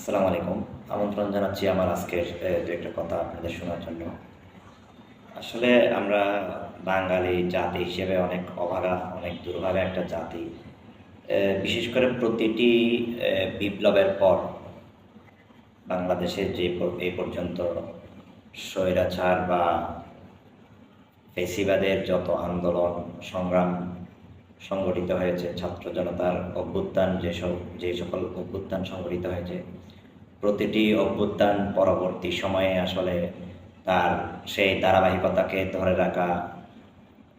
আসসালামু আলাইকুম। আমন্ত্রণ জানাচ্ছি আমার আজকের দু একটা কথা আপনাদের শোনার জন্য। আসলে আমরা বাঙালি জাতি হিসেবে অনেক অভাগা, অনেক দুর্ভাগা একটা জাতি। বিশেষ করে প্রতিটি বিপ্লবের পর বাংলাদেশে যে এই পর্যন্ত স্বৈরাচার বা ফেসিবাদের যত আন্দোলন, সংগ্রাম সংগঠিত হয়েছে, ছাত্র জনতার অভ্যুত্থান যেসব, যে সকল অভ্যুত্থান সংগঠিত হয়েছে প্রতিটি অভ্যুত্থান পরবর্তী সময়ে আসলে তার সেই ধারাবাহিকতাকে ধরে রাখা,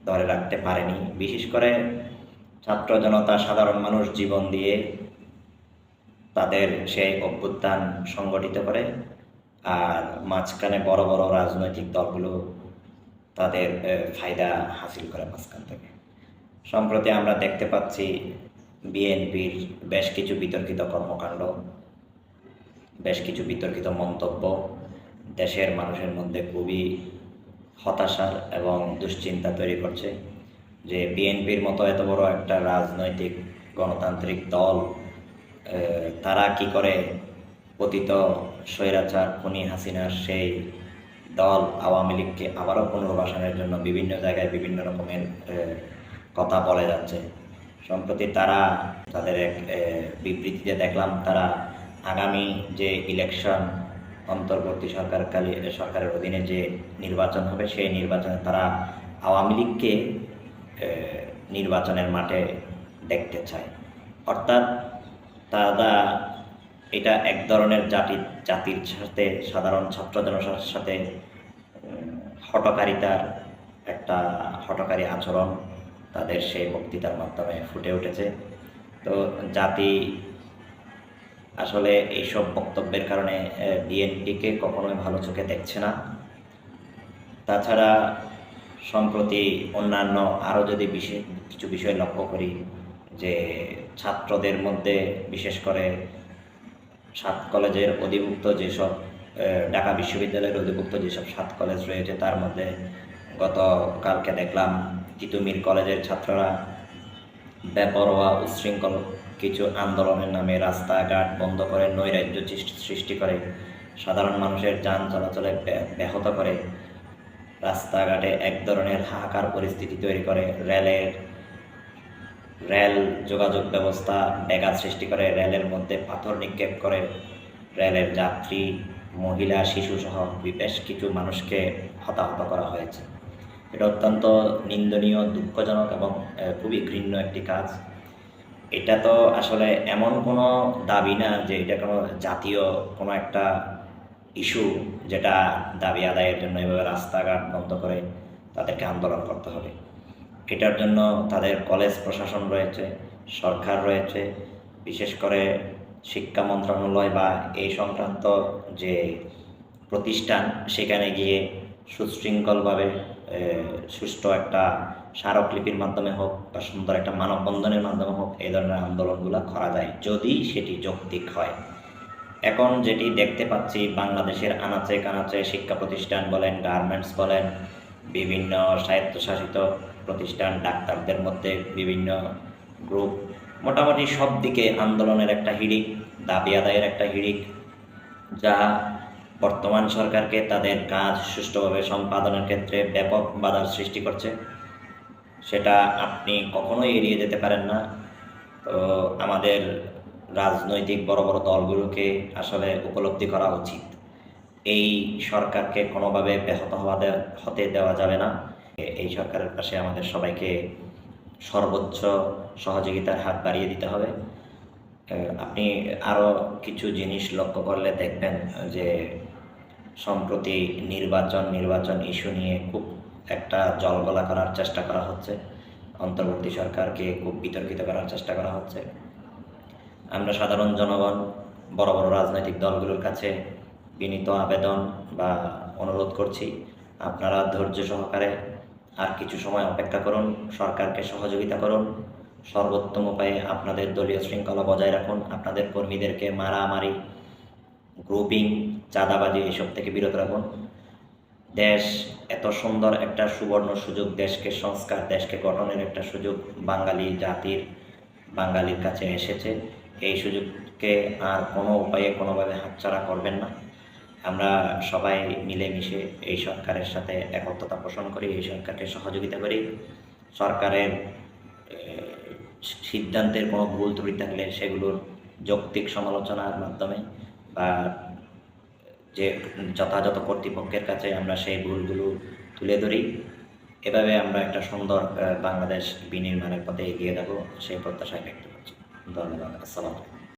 ধরে রাখতে পারেনি। বিশেষ করে ছাত্র জনতা, সাধারণ মানুষ জীবন দিয়ে তাদের সেই অভ্যুত্থান সংগঠিত করে আর মাঝখানে বড় বড় রাজনৈতিক দলগুলো তাদের ফায়দা হাসিল করে মাঝখান থেকে। সম্প্রতি আমরা দেখতে পাচ্ছি বিএনপির বেশ কিছু বিতর্কিত কর্মকাণ্ড। বেশ কিছু বিতর্কিত মন্তব্য। দেশের মানুষের মধ্যে খুবই হতাশার এবং দুশ্চিন্তা তৈরি করছে যে বিএনপির মতো এত বড় একটা রাজনৈতিক গণতান্ত্রিক দল তারা কি করে পতিত স্বৈরাচার খুনি হাসিনার সেই দল আওয়ামী লীগকে আবারও পুনর্বাসনের জন্য বিভিন্ন জায়গায় বিভিন্ন রকমের কথা বলে যাচ্ছে। সম্প্রতি তারা তাদের এক বিবৃতিতে দেখলাম, তারা আগামী যে ইলেকশন অন্তর্বর্তী সরকারকালী, সরকারের অধীনে যে নির্বাচন হবে, সেই নির্বাচনে তারা আওয়ামী লীগকে নির্বাচনের মাঠে দেখতে চায়। অর্থাৎ তারা এটা এক ধরনের জাতি, জাতির সাথে, সাধারণ ছাত্র জনতার সাথে হটকারিতার একটা হটকারী আচরণ তাদের সেই বক্তৃতার মাধ্যমে ফুটে উঠেছে। তো জাতি আসলে এইসব বক্তব্যের কারণে বিএনপিকে কখনোই ভালো চোখে দেখছে না। তাছাড়া সম্প্রতি অন্যান্য আরও যদি বিশেষ কিছু বিষয় লক্ষ্য করি, যে ছাত্রদের মধ্যে বিশেষ করে সাত কলেজের অধিভুক্ত যেসব ঢাকা বিশ্ববিদ্যালয়ের অধিভুক্ত যেসব সাত কলেজ রয়েছে, তার মধ্যে গতকালকে দেখলাম তিতুমির কলেজের ছাত্ররা বেপরোয়া উচ্ছৃঙ্খল কিছু আন্দোলনের নামে রাস্তাঘাট বন্ধ করে নৈরাজ্য সৃষ্টি- করে। সাধারণ মানুষের যান চলাচলে ব্য- ব্যাহত করে। রাস্তাঘাটে এক ধরনের হাহাকার পরিস্থিতি তৈরি করে। রেলের রেল যোগাযোগ ব্যবস্থা ব্যাঘাত সৃষ্টি করে। রেলের মধ্যে পাথর নিক্ষেপ করে। রেলের যাত্রী, মহিলা শিশু সহ বেশ কিছু মানুষকে হতাহত করা হয়েছে। এটা অত্যন্ত নিন্দনীয়, দুঃখজনক এবং খুবই ঘৃণ্য একটি কাজ। এটা তো আসলে এমন কোনো দাবি না যে এটা কোনো জাতীয় কোনো একটা ইস্যু যেটা দাবি আদায়ের জন্য এভাবে রাস্তাঘাট বন্ধ করে তাদেরকে আন্দোলন করতে হবে। এটার জন্য তাদের কলেজ প্রশাসন রয়েছে, সরকার রয়েছে, বিশেষ করে শিক্ষা মন্ত্রণালয় বা এই সংক্রান্ত যে প্রতিষ্ঠান, সেখানে গিয়ে সুশৃঙ্খলভাবে সুষ্ঠু একটা স্মারকলিপির মাধ্যমে হোক বা সুন্দর একটা মানববন্ধনের মাধ্যমে হোক এই ধরনের আন্দোলনগুলো করা যায় যদি সেটি যৌক্তিক হয়। এখন যেটি দেখতে পাচ্ছি, বাংলাদেশের আনাচে কানাচে শিক্ষা প্রতিষ্ঠান বলেন, গার্মেন্টস বলেন, বিভিন্ন স্বায়ত্তশাসিত প্রতিষ্ঠান, ডাক্তারদের মধ্যে বিভিন্ন গ্রুপ, মোটামুটি সব দিকে আন্দোলনের একটা হিড়িক, দাবি আদায়ের একটা হিড়িক, যা বর্তমান সরকারকে তাদের কাজ সুষ্ঠুভাবে সম্পাদনের ক্ষেত্রে ব্যাপক বাধার সৃষ্টি করছে। সেটা আপনি কখনোই এড়িয়ে যেতে পারেন না। তো আমাদের রাজনৈতিক বড় বড় দলগুলোকে আসলে উপলব্ধি করা উচিত। এই সরকারকে কোনোভাবে ব্যাহত হওয়া হতে দেওয়া যাবে না। এই সরকারের পাশে আমাদের সবাইকে সর্বোচ্চ সহযোগিতার হাত বাড়িয়ে দিতে হবে। আপনি আরও কিছু জিনিস লক্ষ্য করলে দেখবেন যে সম্প্রতি নির্বাচন নির্বাচন ইস্যু নিয়ে খুব একটা জলগলা করার চেষ্টা করা হচ্ছে। অন্তর্বর্তী সরকারকে খুব বিতর্কিত করার চেষ্টা করা হচ্ছে। আমরা সাধারণ জনগণ, বড় বড় রাজনৈতিক দলগুলোর কাছে বিনীত আবেদন বা অনুরোধ করছি, আপনারা ধৈর্য সহকারে আর কিছু সময় অপেক্ষা করুন, সরকারকে সহযোগিতা করুন। সর্বোত্তম উপায়ে আপনাদের দলীয় শৃঙ্খলা বজায় রাখুন। আপনাদের কর্মীদেরকে মারামারি গ্রুপিং চাঁদাবাজি এসব থেকে বিরত রাখুন। দেশ এত সুন্দর একটা সুবর্ণ সুযোগ, দেশকে সংস্কার, দেশকে গঠনের একটা সুযোগ বাঙালি জাতির, বাঙালির কাছে এসেছে। এই সুযোগকে আর কোনো উপায়ে কোনোভাবে হাতছাড়া করবেন না। আমরা সবাই মিলেমিশে এই সরকারের সাথে একত্রতা পোষণ করি, এই সরকারকে সহযোগিতা করি। সরকারের সিদ্ধান্তের কোনো ভুল ত্রুটি থাকলে সেগুলোর যৌক্তিক সমালোচনার মাধ্যমে বা যে যথাযথ কর্তৃপক্ষের কাছে আমরা সেই ভুলগুলো তুলে ধরি। এভাবে আমরা একটা সুন্দর বাংলাদেশ বিনির্মাণের পথে এগিয়ে যাব, সেই প্রত্যাশায় ব্যক্ত করছি। ধন্যবাদ। আসসালামু